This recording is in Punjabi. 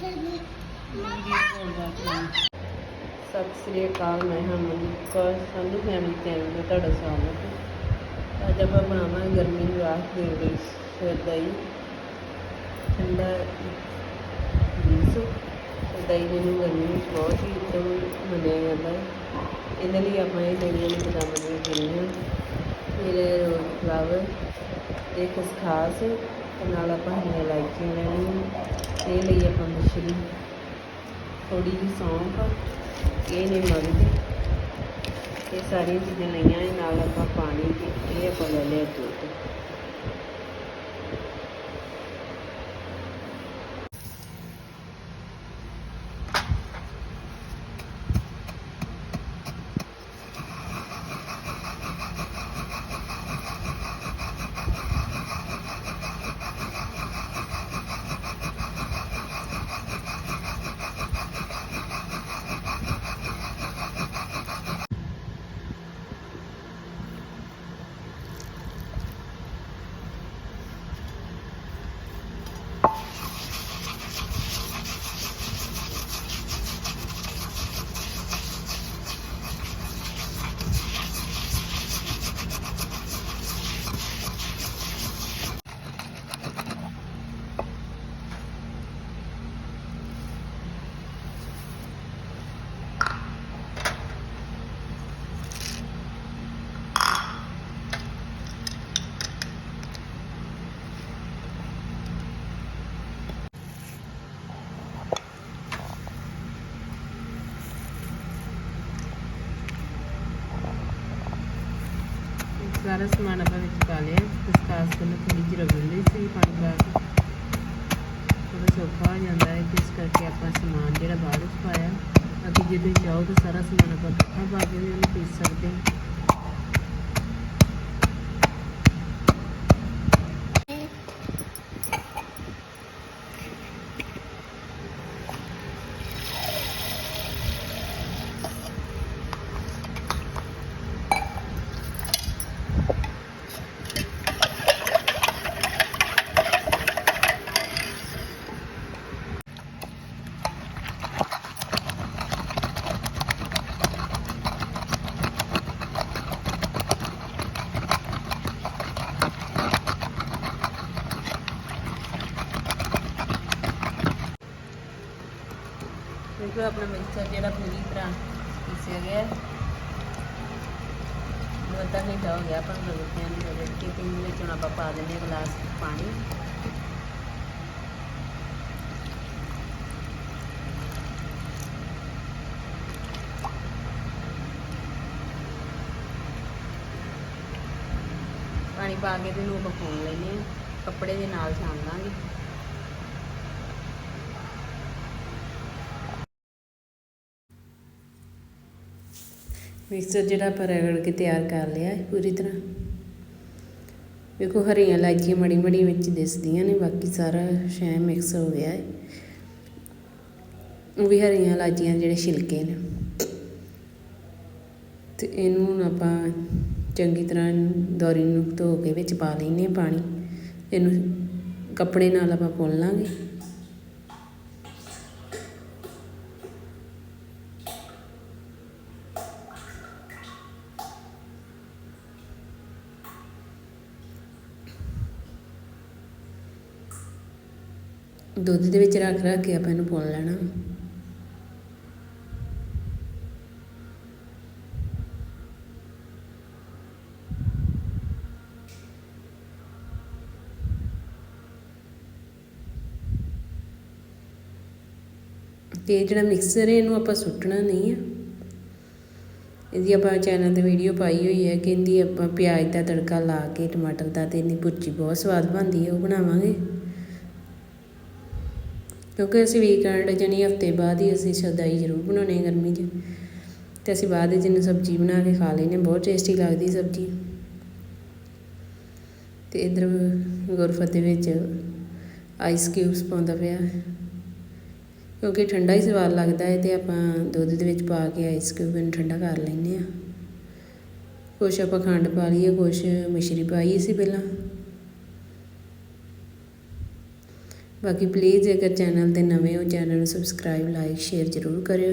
ਸਤਿ ਸ੍ਰੀ ਅਕਾਲ, ਮੈਂ ਹਾਂ ਮਨਿਕਾ ਸੰਧੂ ਫੈਮਿਲੀ ਚੈਨਲ ਤੇ ਤੁਹਾਡਾ ਸਵਾਗਤ ਹੈ। ਅੱਜ ਆਪਾਂ ਬਣਾਵਾਂਗੇ ਗਰਮੀ ਨੂੰ ਰਾਹਤ ਦੇਣ ਲਈ ਸਰਦਾਈ ਠੰਡਾ ਜੂਸ ਸਰਦਾਈ ਦੇ ਨੂੰ ਗਰਮੀ ਵਿੱਚ ਬਹੁਤ ਹੀ ਉੱਤਮ ਮੰਨਿਆ ਜਾਂਦਾ ਹੈ। ਇਹਦੇ ਲਈ ਆਪਾਂ ਇਹ ਜਿਹੜੀਆਂ ਨੇ ਬਦਾਮ ਦੀਆਂ ਗਿਰੀਆਂ ਫਿਰ ਰੋਜ਼ ਫਲਾਵਰ ਤੇ ਖਸਖਾਸ ਤੇ ਨਾਲ ਆਪਾਂ ਹਰੀਆਂ ਇਲਾਇਚੀਆਂ ਲੈਣੀਆਂ ਤੇ ਇਹ ਲਈ ਆਪਾਂ ਮਿਸ਼ਰੀ। ਥੋੜੀ ਜਿਹੀ ਸੌਂਫ। ਇਹ ਨੇ ਮਗਜ਼ ਇਹ ਸਾਰੀਆਂ ਚੀਜ਼ਾਂ ਲਈਆਂ ਨਾਲ ਆਪਾਂ ਪਾਣੀ ਤੇ ਇਹ ਆਪਾਂ ਲੈ ਲਿਆ ਦੁੱਧ। ਸਾਰਾ ਸਮਾਨ ਆਪਾਂ ਵਿੱਚ ਪਾ ਲਿਆ। ਖਸਖਾਸ ਤੋਂ ਥੋੜੀ ਜਿਹੀ ਰਗੜ ਲਈ ਸੀ, ਪਾਣੀ ਪਾ ਕੇ। ਥੋੜਾ ਸੌਖਾ ਹੋ ਜਾਂਦਾ ਹੈ, ਤੇ ਇਸ ਕਰਕੇ ਆਪਾਂ ਸਮਾਨ ਜਿਹੜਾ ਬਾਅਦ ਵਿੱਚ ਪਾਇਆ। ਬਾਕੀ ਜੇ ਤੁਸੀਂ ਚਾਹੋ ਤਾਂ ਸਾਰਾ ਸਮਾਨ ਆਪਾਂ ਇਕੱਠਾ ਪਾ ਕੇ ਵੀ ਉਹਨੂੰ ਪੀਸ ਸਕਦੇ ਹਾਂ। ਦੇਖੋ ਆਪਣਾ ਮਿਕਸਚਰ ਜਿਹੜਾ ਪੂਰੀ ਤਰ੍ਹਾਂ ਪੀਸਿਆ ਗਿਆ ਅੱਧਾ ਘੰਟਾ ਹੋ ਗਿਆ, ਆਪਾਂ ਨੂੰ ਨੂੰ ਰਗੜ ਕੇ ਤੇ ਵਿੱਚ ਹੁਣ ਆਪਾਂ ਪਾ ਦਿੰਦੇ ਹਾਂ ਗਲਾਸ ਪਾਣੀ। ਪਾਣੀ ਪਾ ਕੇ ਤੇ ਇਹਨੂੰ ਆਪਾਂ ਫੋਨ ਲੈਂਦੇ ਹਾਂ। ਕੱਪੜੇ ਦੇ ਨਾਲ ਛਾਣ ਲਾਂਗੇ। ਮਿਕਸਰ ਜਿਹੜਾ ਆਪਾਂ ਰਗੜ ਕੇ ਤਿਆਰ ਕਰ ਲਿਆ ਹੈ ਪੂਰੀ ਤਰ੍ਹਾਂ। ਵੇਖੋ ਹਰੀਆਂ ਇਲਾਇਚੀਆਂ ਮੜੀ ਮੜੀ ਵਿੱਚ ਦਿਸਦੀਆਂ ਨੇ, ਬਾਕੀ ਸਾਰਾ ਸ਼ੈ ਮਿਕਸ ਹੋ ਗਿਆ ਹੈ। ਉਹ ਵੀ ਹਰੀਆਂ ਇਲਾਇਚੀਆਂ ਜਿਹੜੇ ਛਿਲਕੇ ਨੇ। ਤੇ ਇਹਨੂੰ ਆਪਾਂ ਚੰਗੀ ਤਰ੍ਹਾਂ ਦੋਰੀ ਨੂੰ ਧੋ ਕੇ ਵਿੱਚ ਪਾ ਲੈਨੇ ਪਾਣੀ। ਇਹਨੂੰ ਕੱਪੜੇ ਨਾਲ ਆਪਾਂ ਪੁੰਨ ਲਾਂਗੇ। ਦੁੱਧ ਦੇ ਵਿੱਚ ਰੱਖ ਰੱਖ ਕੇ ਆਪਾਂ ਇਹਨੂੰ ਪੁੰਨ ਲੈਣਾ। ਤੇ ਜਿਹੜਾ ਮਿਕਸਰ ਹੈ, ਇਹਨੂੰ ਆਪਾਂ ਸੁੱਟਣਾ ਨਹੀਂ ਆ। ਇਹਦੀ ਆਪਾਂ ਚੈਨਲ ਤੇ ਵੀਡੀਓ ਪਾਈ ਹੋਈ ਹੈ ਕਿ ਇਹਦੀ ਆਪਾਂ ਪਿਆਜ਼ ਦਾ ਤੜਕਾ ਲਾ ਕੇ, ਟਮਾਟਰ ਦਾ ਤੇ ਇਹਦੀ ਭੁਰਜੀ ਬਹੁਤ ਸਵਾਦ ਬਣਦੀ ਹੈ, ਉਹ ਬਣਾਵਾਂਗੇ। ਕਿਉਂਕਿ ਅਸੀਂ ਵੀਕਐਂਡ ਜਾਨੀ ਹਫ਼ਤੇ ਬਾਅਦ ਹੀ ਅਸੀਂ ਸਦਾਈ ਜ਼ਰੂਰ ਬਣਾਉਣੇ ਆ ਗਰਮੀ 'ਚ। ਅਤੇ ਅਸੀਂ ਬਾਅਦ ਵਿੱਚ ਇਹਨੂੰ ਸਬਜ਼ੀ ਬਣਾ ਕੇ ਖਾ ਲੈਨੇ ਬਹੁਤ ਟੇਸਟੀ ਲੱਗਦੀ ਸਬਜ਼ੀ। ਅਤੇ ਇੱਧਰ ਗੁਰਫਤ ਦੇ ਵਿੱਚ ਆਈਸ ਕਿਊਬਸ ਪਾਉਂਦਾ ਪਿਆ। ਕਿਉਂਕਿ ਠੰਡਾ ਹੀ ਸਵਾਦ ਲੱਗਦਾ ਹੈ ਤੇ ਆਪਾਂ ਦੁੱਧ ਦੇ ਵਿੱਚ ਪਾ ਕੇ ਆਈਸ ਕਿਊਬ ਨੂੰ ਠੰਡਾ ਕਰ ਲੈਂਦੇ ਆ ਕੁਛ ਆਪਾਂ ਖੰਡ ਪਾ ਲਈਏ, ਕੁਛ ਮਿਸ਼ਰੀ ਪਾਈ ਸੀ ਪਹਿਲਾਂ। ਬਾਕੀ ਪਲੀਜ਼ ਜੇਕਰ ਚੈਨਲ ਤੇ ਨਵੇਂ ਹੋ ਚੈਨਲ ਨੂੰ ਸਬਸਕ੍ਰਾਈਬ ਲਾਈਕ ਸ਼ੇਅਰ ਜ਼ਰੂਰ ਕਰਿਓ